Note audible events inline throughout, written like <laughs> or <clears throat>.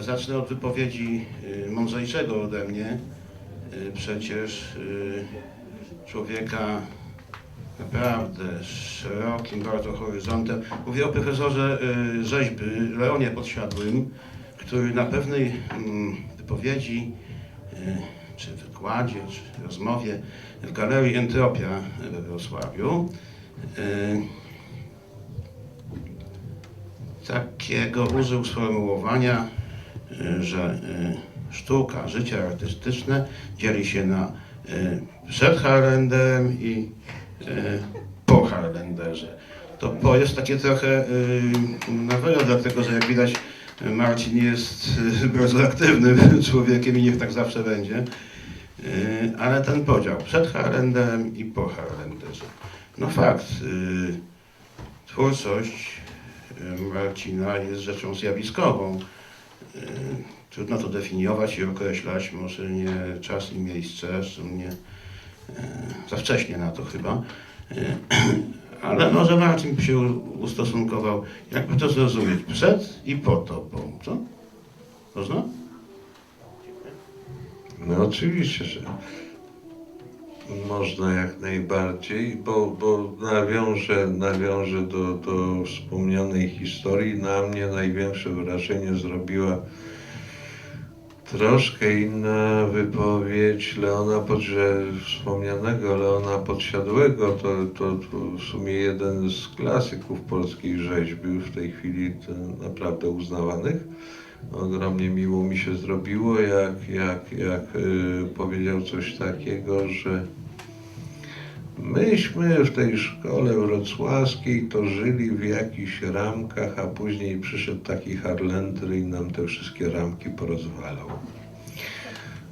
Ja zacznę od wypowiedzi y, mądrzejszego ode mnie. Y, Przecież y, człowieka naprawdę szerokim bardzo horyzontem. Mówię o profesorze rzeźby Leonie Podsiadłym, który na pewnej mm, wypowiedzi czy wykładzie, czy rozmowie w Galerii Entropia we Wrocławiu takiego użył sformułowania, że y, sztuka, życie artystyczne dzieli się na y, przed Harlenderem i y, po Harlenderze. To po jest takie trochę y, nawera, dlatego że jak widać y, Marcin jest y, bardzo aktywnym <laughs> człowiekiem i niech tak zawsze będzie. Y, Ale ten podział przed Harlenderem i po Harlenderze. No fakt, y, twórczość y, Marcina jest rzeczą zjawiskową. Y, Trudno to definiować i określać, może nie czas i miejsce, zresztą nie y, za wcześnie na to chyba. Y, <clears throat> Ale może Marcin się ustosunkował, jakby to zrozumieć, przed i po tobą, co? Można? No oczywiście, że można jak najbardziej, bo, bo nawiążę, nawiążę do, do wspomnianej historii. Na mnie największe wrażenie zrobiła troszkę inna wypowiedź Leona Podrze, wspomnianego Leona Podsiadłego. To, to, to w sumie jeden z klasyków polskiej rzeźby, w tej chwili naprawdę uznawanych. Ogromnie miło mi się zrobiło, jak, jak, jak y, powiedział coś takiego, że myśmy w tej szkole wrocławskiej to żyli w jakichś ramkach, a później przyszedł taki Harlender i nam te wszystkie ramki porozwalał.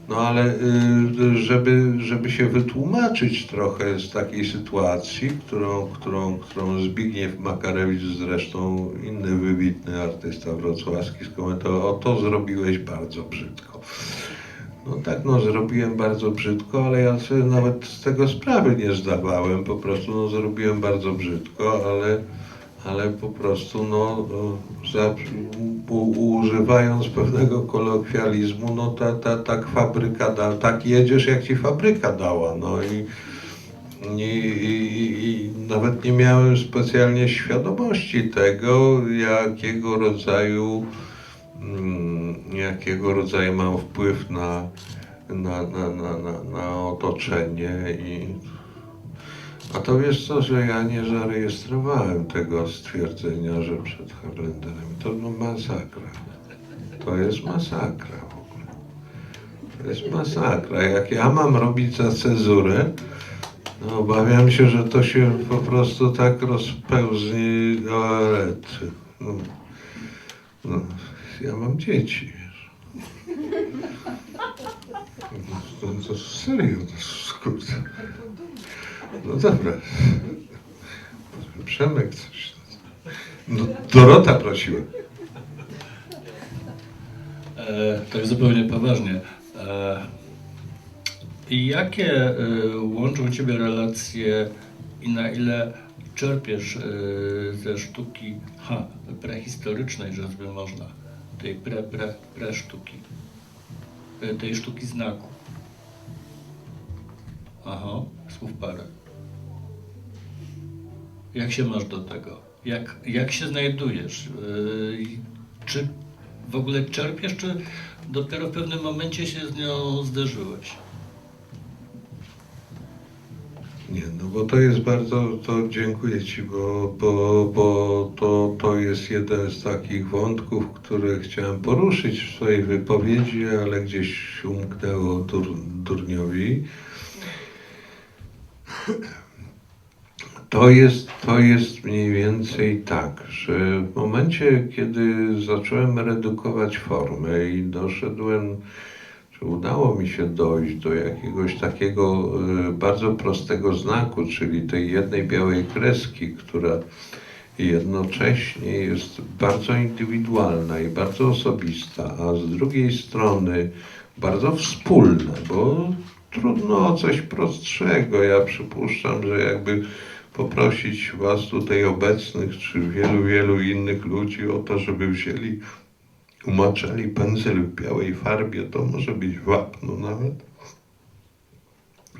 No ale y, żeby, żeby się wytłumaczyć trochę z takiej sytuacji, którą, którą, którą Zbigniew Makarewicz, zresztą inny wybitny artysta wrocławski skomentował, o to zrobiłeś bardzo brzydko. No tak, no zrobiłem bardzo brzydko, ale ja sobie nawet z tego sprawy nie zdawałem, po prostu no zrobiłem bardzo brzydko, ale, ale po prostu no za, u, używając pewnego kolokwializmu, no ta, ta, ta fabryka da, tak jedziesz jak ci fabryka dała, no i, i, i, i nawet nie miałem specjalnie świadomości tego, jakiego rodzaju jakiego rodzaju mam wpływ na, na, na, na, na, na otoczenie i a to wiesz co, że ja nie zarejestrowałem tego stwierdzenia, że przed Harlenderem. To no masakra. To jest masakra w ogóle. To jest masakra. Jak ja mam robić za cezurę, no obawiam się, że to się po prostu tak rozpełznie o rety. No, no, ja mam dzieci, to, to serio, to kurde. No dobra. Przemek coś. No, Dorota prosiła. E, tak zupełnie poważnie. E, jakie e, łączą Ciebie relacje i na ile czerpiesz e, ze sztuki ha, prehistorycznej, że by można, tej pre, pre, pre sztuki, e, tej sztuki znaku? Aha, słów parę. Jak się masz do tego? Jak, jak się znajdujesz? I Czy w ogóle czerpiesz, czy dopiero w pewnym momencie się z nią zderzyłeś? Nie, no bo to jest bardzo, to dziękuję Ci, bo, bo, bo to, to jest jeden z takich wątków, które chciałem poruszyć w swojej wypowiedzi, ale gdzieś umknęło dur, durniowi. To jest, to jest mniej więcej tak, że w momencie, kiedy zacząłem redukować formę i doszedłem, czy udało mi się dojść do jakiegoś takiego y, bardzo prostego znaku, czyli tej jednej białej kreski, która jednocześnie jest bardzo indywidualna i bardzo osobista, a z drugiej strony bardzo wspólna, bo trudno o coś prostszego. Ja przypuszczam, że jakby poprosić Was tutaj obecnych, czy wielu, wielu innych ludzi o to, żeby wzięli umaczali pędzel w białej farbie, to może być wapno nawet,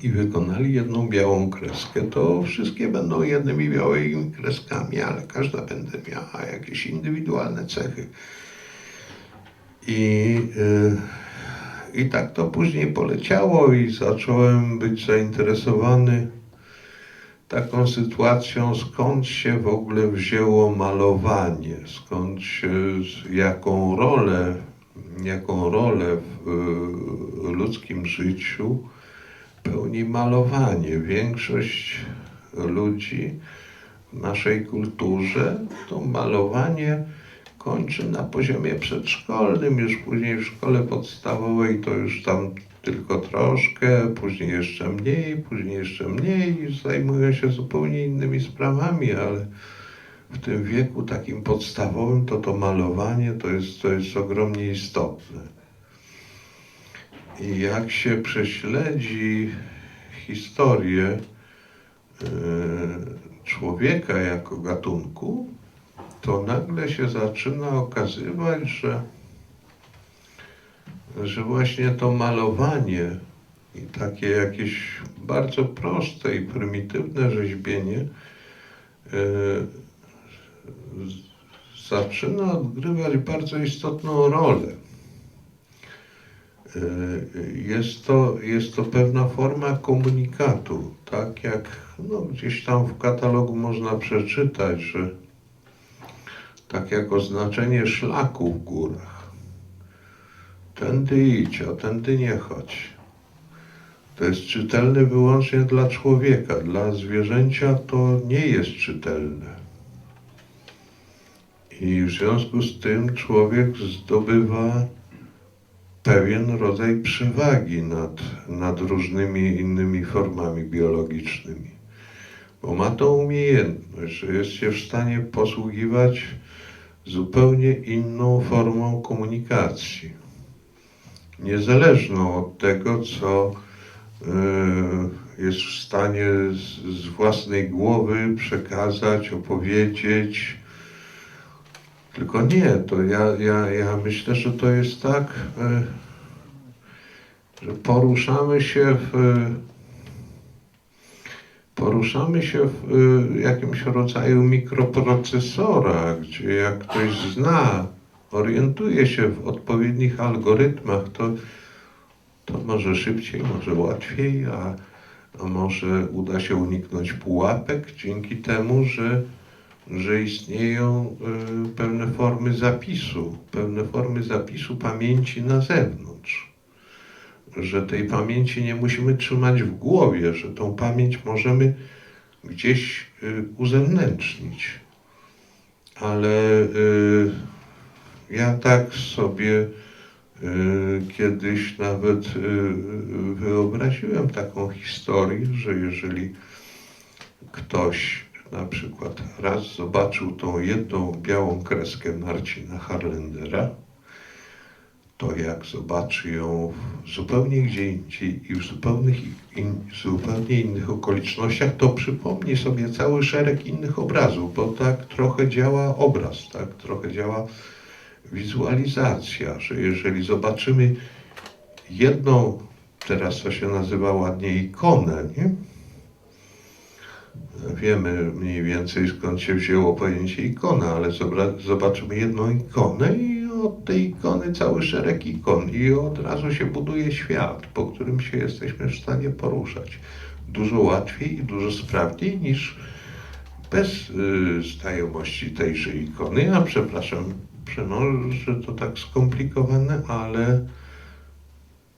i wykonali jedną białą kreskę, to wszystkie będą jednymi białymi kreskami, ale każda będzie miała jakieś indywidualne cechy. I, y, I tak to później poleciało i zacząłem być zainteresowany taką sytuacją, skąd się w ogóle wzięło malowanie, skąd się, jaką rolę, jaką rolę w y, ludzkim życiu pełni malowanie. Większość ludzi w naszej kulturze to malowanie kończy na poziomie przedszkolnym, już później w szkole podstawowej to już tam tylko troszkę, później jeszcze mniej, później jeszcze mniej i zajmują się zupełnie innymi sprawami, ale w tym wieku takim podstawowym to to malowanie to jest, to jest ogromnie istotne. I jak się prześledzi historię e, człowieka jako gatunku, to nagle się zaczyna okazywać, że, że właśnie to malowanie i takie jakieś bardzo proste i prymitywne rzeźbienie e, zaczyna odgrywać bardzo istotną rolę. E, Jest to, jest to pewna forma komunikatu, tak jak no, gdzieś tam w katalogu można przeczytać, że tak jak oznaczenie szlaku w górach. Tędy idź, a tędy nie chodź. To jest czytelne wyłącznie dla człowieka. Dla zwierzęcia to nie jest czytelne. I w związku z tym człowiek zdobywa pewien rodzaj przewagi nad, nad różnymi innymi formami biologicznymi. Bo ma tą umiejętność, że jest się w stanie posługiwać zupełnie inną formą komunikacji. Niezależną od tego, co y, jest w stanie z, z własnej głowy przekazać, opowiedzieć. Tylko nie, to ja, ja, ja myślę, że to jest tak, y, że poruszamy się w poruszamy się w y, jakimś rodzaju mikroprocesora, gdzie jak ktoś zna, orientuje się w odpowiednich algorytmach, to, to może szybciej, może łatwiej, a, a może uda się uniknąć pułapek dzięki temu, że, że istnieją y, pewne formy zapisu, pewne formy zapisu pamięci na zewnątrz że tej pamięci nie musimy trzymać w głowie, że tą pamięć możemy gdzieś y, uzewnętrznić. Ale y, ja tak sobie y, kiedyś nawet wyobraziłem taką historię, że jeżeli ktoś na przykład raz zobaczył tą jedną białą kreskę Marcina Harlendera, to jak zobaczy ją w zupełnie gdzie indziej i w zupełnych in, zupełnie innych okolicznościach, to przypomni sobie cały szereg innych obrazów, bo tak trochę działa obraz, tak trochę działa wizualizacja, że jeżeli zobaczymy jedną, teraz to się nazywa ładnie ikonę, nie? Wiemy mniej więcej skąd się wzięło pojęcie ikona, ale zobaczymy jedną ikonę i od tej ikony cały szereg ikon i od razu się buduje świat, po którym się jesteśmy w stanie poruszać. Dużo łatwiej i dużo sprawniej niż bez y, znajomości tejże ikony. Ja przepraszam, że to tak skomplikowane, ale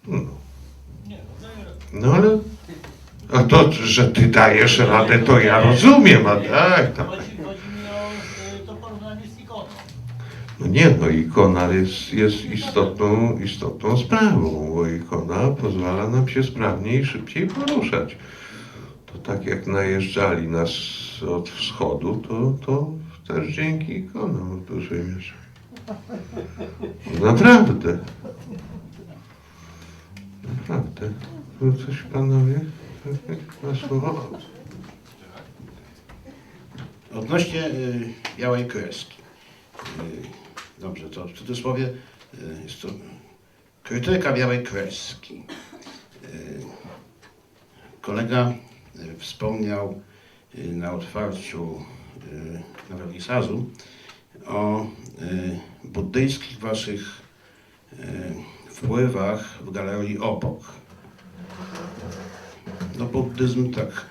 no, no ale a to, że ty dajesz radę, to ja rozumiem, a tak, tak. No nie, no ikona jest, jest istotną, istotną sprawą, bo ikona pozwala nam się sprawniej i szybciej poruszać. To tak jak najeżdżali nas od wschodu, to, to też dzięki ikonom w dużej mierze. Naprawdę. Naprawdę. No coś panowie? Na słowo? Odnośnie y, białej kreski. Y, dobrze, to w cudzysłowie y, jest to krytyka białej kreski. Y, Kolega y, wspomniał na otwarciu na wernisażu o buddyjskich waszych wpływach w galerii obok. No buddyzm tak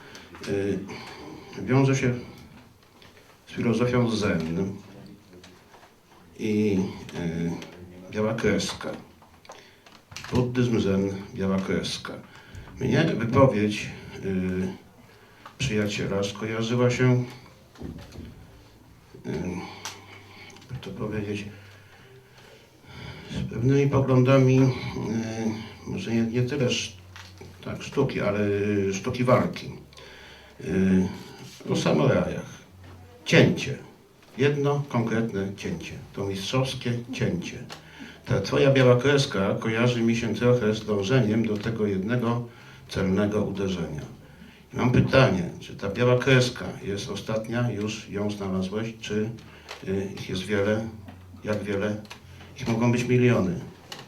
wiąże się z filozofią zen i y, biała kreska. Buddyzm, zen, biała kreska. Mnie wypowiedź y, przyjaciela skojarzyła się, y, jak to powiedzieć, z pewnymi poglądami, y, może nie, nie tyle sz, tak, sztuki, ale y, sztuki walki. Y, o samurajach. Cięcie. Jedno konkretne cięcie. To mistrzowskie cięcie. Ta twoja biała kreska kojarzy mi się trochę z dążeniem do tego jednego celnego uderzenia. I mam pytanie, czy ta biała kreska jest ostatnia, już ją znalazłeś, czy y, ich jest wiele, jak wiele? Ich mogą być miliony.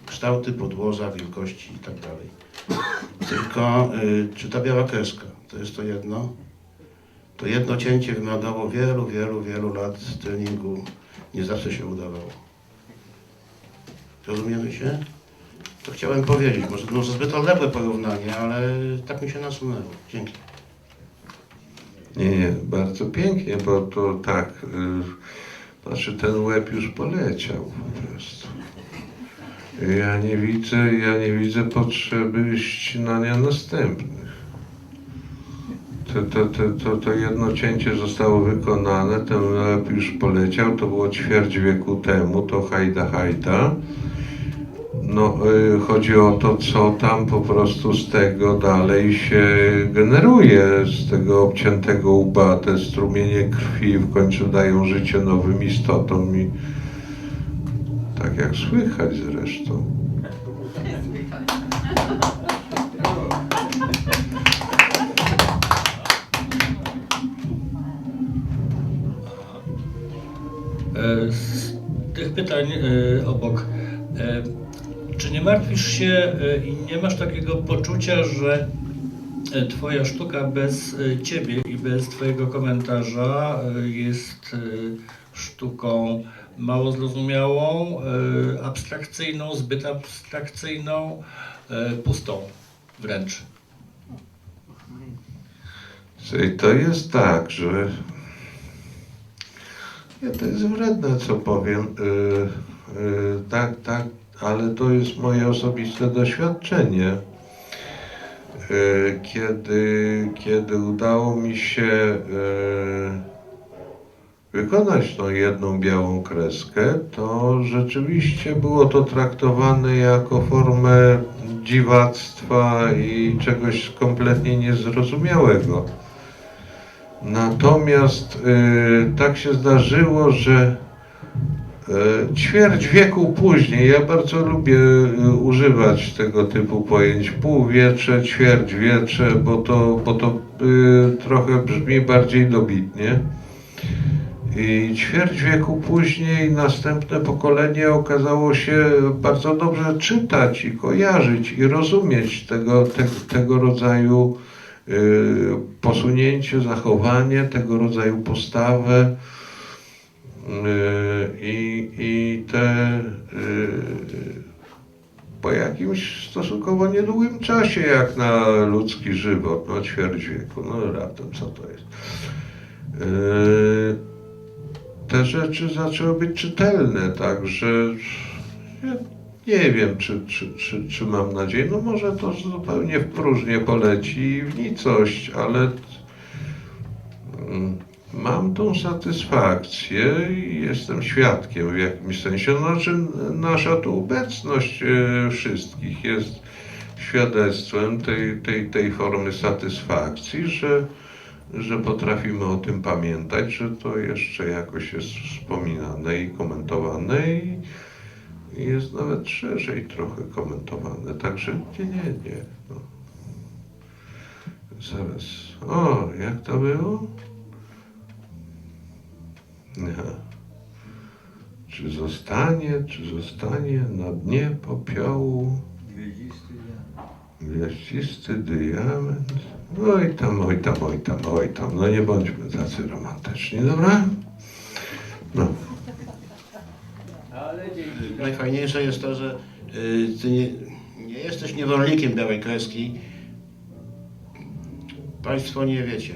Kształty, podłoża, wielkości i tak. Tylko y, czy ta biała kreska to jest to jedno? To jedno cięcie wymagało wielu, wielu, wielu lat treningu. Nie zawsze się udawało. Rozumiemy się? To chciałem powiedzieć. Może, może zbyt odległe porównanie, ale tak mi się nasunęło. Dzięki. Nie, nie, bardzo pięknie, bo to tak, znaczy ten łeb już poleciał po prostu. Ja nie widzę, ja nie widzę potrzeby ścinania następnych. To, to, to, to, jedno cięcie zostało wykonane, ten łeb już poleciał, to było ćwierć wieku temu, to hajda hajda. No, y, chodzi o to, co tam po prostu z tego dalej się generuje, z tego obciętego łba, te strumienie krwi w końcu dają życie nowym istotom i tak jak słychać zresztą. Z tych pytań e, obok, e, czy nie martwisz się e, i nie masz takiego poczucia, że e, Twoja sztuka bez e, Ciebie i bez Twojego komentarza e, jest e, sztuką mało zrozumiałą, e, abstrakcyjną, zbyt abstrakcyjną, e, pustą wręcz? Czyli to jest tak, że nie, to jest wredne, co powiem. Yy, yy, tak, tak, ale to jest moje osobiste doświadczenie. Yy, kiedy, kiedy udało mi się yy, wykonać tą jedną białą kreskę, to rzeczywiście było to traktowane jako formę dziwactwa i czegoś kompletnie niezrozumiałego. Natomiast y, tak się zdarzyło, że y, ćwierć wieku później, ja bardzo lubię y, używać tego typu pojęć, półwiecze, ćwierćwiecze, bo to, bo to y, trochę brzmi bardziej dobitnie. I ćwierć wieku później następne pokolenie okazało się bardzo dobrze czytać i kojarzyć i rozumieć tego, te, tego rodzaju posunięcie, zachowanie, tego rodzaju postawę. Y, I, i te y, po jakimś stosunkowo niedługim czasie, jak na ludzki żywot, no ćwierć wieku, no raptem co to jest. Y, te rzeczy zaczęły być czytelne, także nie wiem, czy, czy, czy, czy mam nadzieję, no może to zupełnie w próżnię poleci w nicość, ale mm, mam tą satysfakcję i jestem świadkiem w jakimś sensie. Znaczy, nasza tu obecność e, wszystkich jest świadectwem tej, tej, tej formy satysfakcji, że, że potrafimy o tym pamiętać, że to jeszcze jakoś jest wspominane i komentowane i jest nawet szerzej trochę komentowane. Także nie, nie, nie. No. Zaraz. O, jak to było? Nie. Czy zostanie, czy zostanie na dnie popiołu gwiaździsty diament? Oj tam, oj tam, oj tam, oj tam. No nie bądźmy tacy romantyczni, dobra? No. Najfajniejsze jest to, że y, ty nie, nie jesteś niewolnikiem białej kreski. Państwo nie wiecie,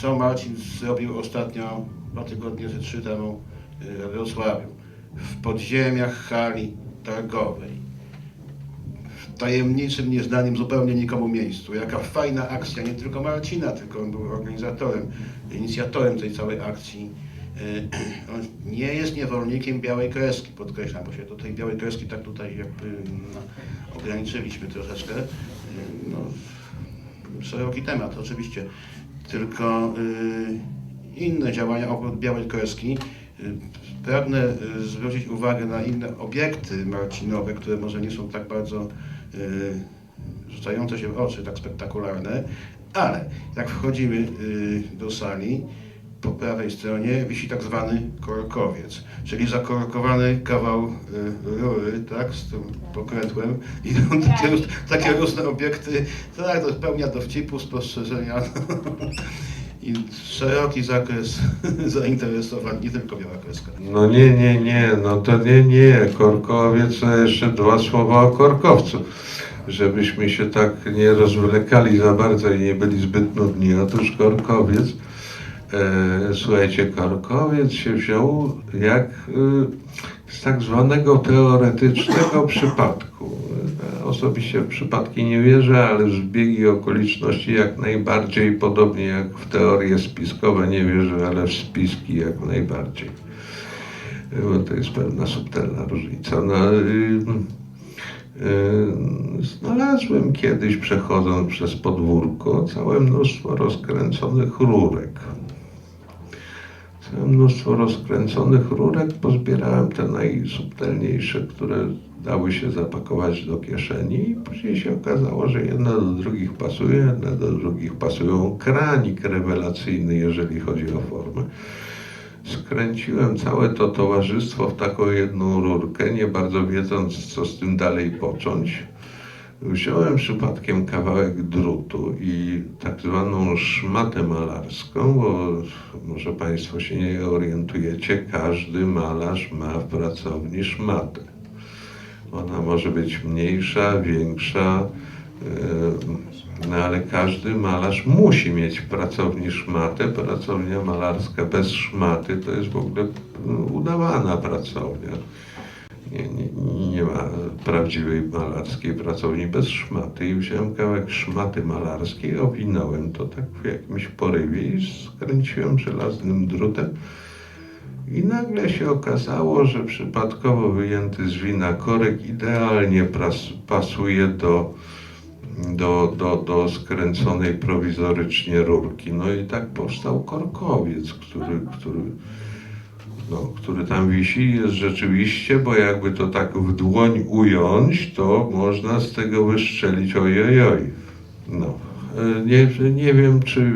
co Marcin zrobił ostatnio, dwa tygodnie czy trzy temu y, we Wrocławiu. W podziemiach hali targowej. Tajemniczym, nieznanym zupełnie nikomu miejscu. Jaka fajna akcja, nie tylko Marcina, tylko on był organizatorem, inicjatorem tej całej akcji. Y, <clears throat> On nie jest niewolnikiem białej kreski, podkreślam, bo się do tej białej kreski tak tutaj jakby no, ograniczyliśmy troszeczkę. Y, No, szeroki temat oczywiście, tylko y, inne działania oprócz białej kreski. Pragnę zwrócić uwagę na inne obiekty marcinowe, które może nie są tak bardzo rzucające się w oczy, tak spektakularne, ale jak wchodzimy do sali, po prawej stronie wisi tak zwany korkowiec, czyli zakorkowany kawał y, rury, tak, z tym pokrętłem i są <laughs> takie, róż- takie różne obiekty, tak, to pełnia dowcipu, spostrzeżenia <laughs> i szeroki zakres <laughs> zainteresowań, nie tylko biała kreska. No nie, nie, nie, no to nie, nie, korkowiec, to jeszcze dwa słowa o korkowcu, żebyśmy się tak nie rozwlekali za bardzo i nie byli zbyt nudni. Otóż korkowiec, e, słuchajcie, korkowiec się wziął jak e, z tak zwanego teoretycznego przypadku. E, Osobiście w przypadki nie wierzę, ale zbiegi okoliczności jak najbardziej, podobnie jak w teorie spiskowe nie wierzę, ale w spiski jak najbardziej bo to jest pewna subtelna różnica. No, y, y, znalazłem kiedyś, przechodząc przez podwórko, całe mnóstwo rozkręconych rurek. Mnóstwo rozkręconych rurek, pozbierałem te najsubtelniejsze, które dały się zapakować do kieszeni i później się okazało, że jedne do drugich pasuje, jedne do drugich pasują. Kranik rewelacyjny, jeżeli chodzi o formę skręciłem całe to towarzystwo w taką jedną rurkę, nie bardzo wiedząc, co z tym dalej począć. Wziąłem przypadkiem kawałek drutu i tak zwaną szmatę malarską, bo może Państwo się nie orientujecie, każdy malarz ma w pracowni szmatę. Ona może być mniejsza, większa, yy, no ale każdy malarz musi mieć w pracowni szmatę. Pracownia malarska bez szmaty to jest w ogóle no, udawana pracownia. Nie, nie, nie ma prawdziwej malarskiej pracowni bez szmaty. I wziąłem kawałek szmaty malarskiej, owinąłem to tak w jakimś porywie i skręciłem żelaznym drutem. I nagle się okazało, że przypadkowo wyjęty z wina korek idealnie pasuje do, do, do, do skręconej prowizorycznie rurki. No i tak powstał korkowiec, który, który, no, który tam wisi. Jest rzeczywiście, bo jakby to tak w dłoń ująć, to można z tego wystrzelić ojojoj. No. E, Nie, nie wiem, czy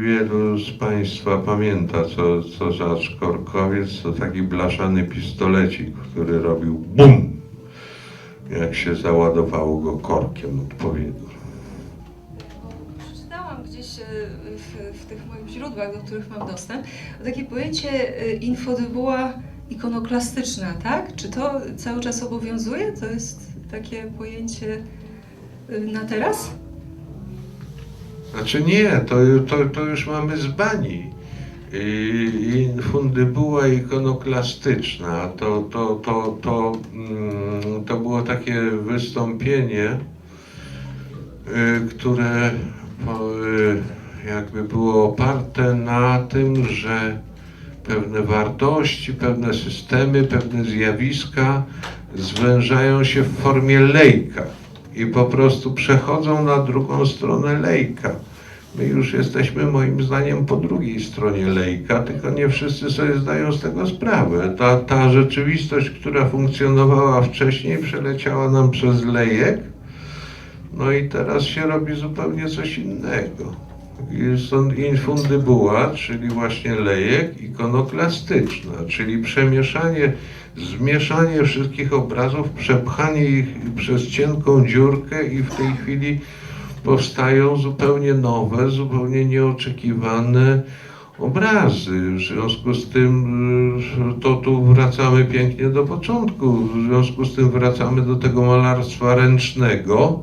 wielu z Państwa pamięta, co, co za korkowiec, to taki blaszany pistolecik, który robił BUM! jak się załadowało go korkiem odpowiednio. Do których mam dostęp, takie pojęcie e, infodybuła ikonoklastyczna, tak? Czy to cały czas obowiązuje? To jest takie pojęcie e, na teraz? Znaczy nie, to, to, to już mamy z bani. I fundybuła ikonoklastyczna, to, to, to, to, mm, to było takie wystąpienie, y, które y, jakby było oparte na tym, że pewne wartości, pewne systemy, pewne zjawiska zwężają się w formie lejka i po prostu przechodzą na drugą stronę lejka. My już jesteśmy moim zdaniem po drugiej stronie lejka, tylko nie wszyscy sobie zdają z tego sprawę. Ta, ta rzeczywistość, która funkcjonowała wcześniej, przeleciała nam przez lejek, no i teraz się robi zupełnie coś innego. On infundybuła, czyli właśnie lejek, ikonoklastyczna, czyli przemieszanie, zmieszanie wszystkich obrazów, przepchanie ich przez cienką dziurkę i w tej chwili powstają zupełnie nowe, zupełnie nieoczekiwane obrazy. W związku z tym to tu wracamy pięknie do początku. W związku z tym wracamy do tego malarstwa ręcznego,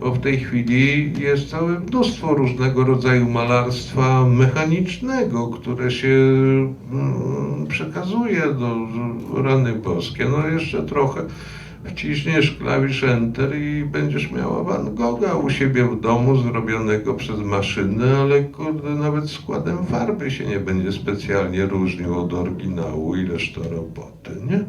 bo w tej chwili jest całe mnóstwo różnego rodzaju malarstwa mechanicznego, które się mm, przekazuje do rany boskie. No jeszcze trochę wciśniesz klawisz Enter i będziesz miała Van Gogha u siebie w domu zrobionego przez maszynę, ale kurde, nawet składem farby się nie będzie specjalnie różnił od oryginału, ileż to roboty, nie?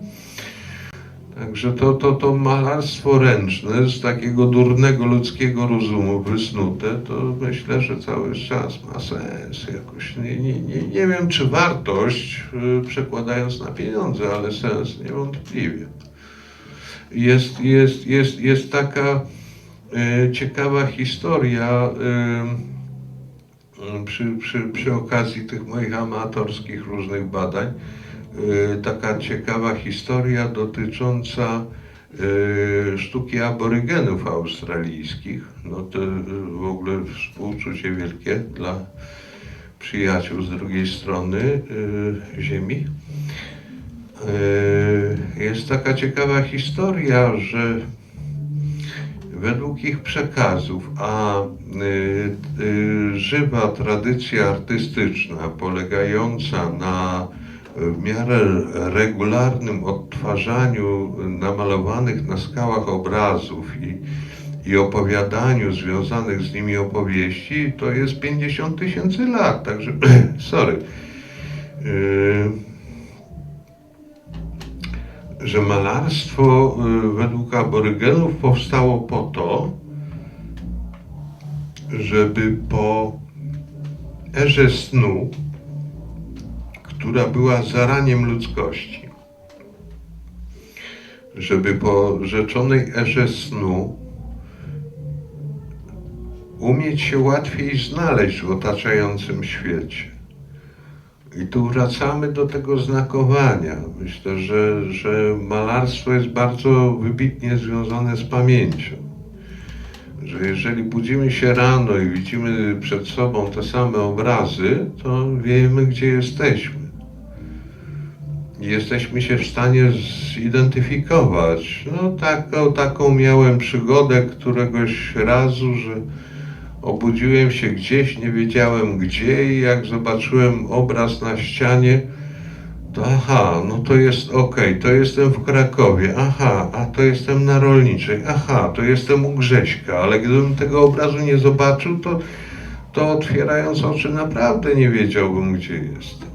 Także to, to, to malarstwo ręczne z takiego durnego ludzkiego rozumu wysnute, to myślę, że cały czas ma sens jakoś. Nie, nie, nie, nie wiem, czy wartość, y, przekładając na pieniądze, ale sens niewątpliwie jest, jest, jest, jest taka e, ciekawa historia e, przy, przy, przy okazji tych moich amatorskich różnych badań. E, taka ciekawa historia dotycząca e, sztuki aborygenów australijskich. No to e, w ogóle współczucie wielkie dla przyjaciół z drugiej strony Ziemi. Jest taka ciekawa historia, że według ich przekazów, a y, y, żywa tradycja artystyczna polegająca na w miarę regularnym odtwarzaniu namalowanych na skałach obrazów i, i opowiadaniu związanych z nimi opowieści, to jest 50 tysięcy lat, także <clears throat> sorry. Yy, że malarstwo y, według aborygenów powstało po to, żeby po erze snu, która była zaraniem ludzkości, żeby po rzeczonej erze snu umieć się łatwiej znaleźć w otaczającym świecie. I tu wracamy do tego znakowania. Myślę, że, że malarstwo jest bardzo wybitnie związane z pamięcią. Że jeżeli budzimy się rano i widzimy przed sobą te same obrazy, to wiemy, gdzie jesteśmy. Jesteśmy się w stanie zidentyfikować. No taką, taką miałem przygodę któregoś razu, że Obudziłem się gdzieś, nie wiedziałem gdzie i jak zobaczyłem obraz na ścianie, to aha, no to jest okej, to jestem w Krakowie, aha, a to jestem na Rolniczej, aha, to jestem u Grześka, ale gdybym tego obrazu nie zobaczył, to, to otwierając oczy naprawdę nie wiedziałbym gdzie jestem.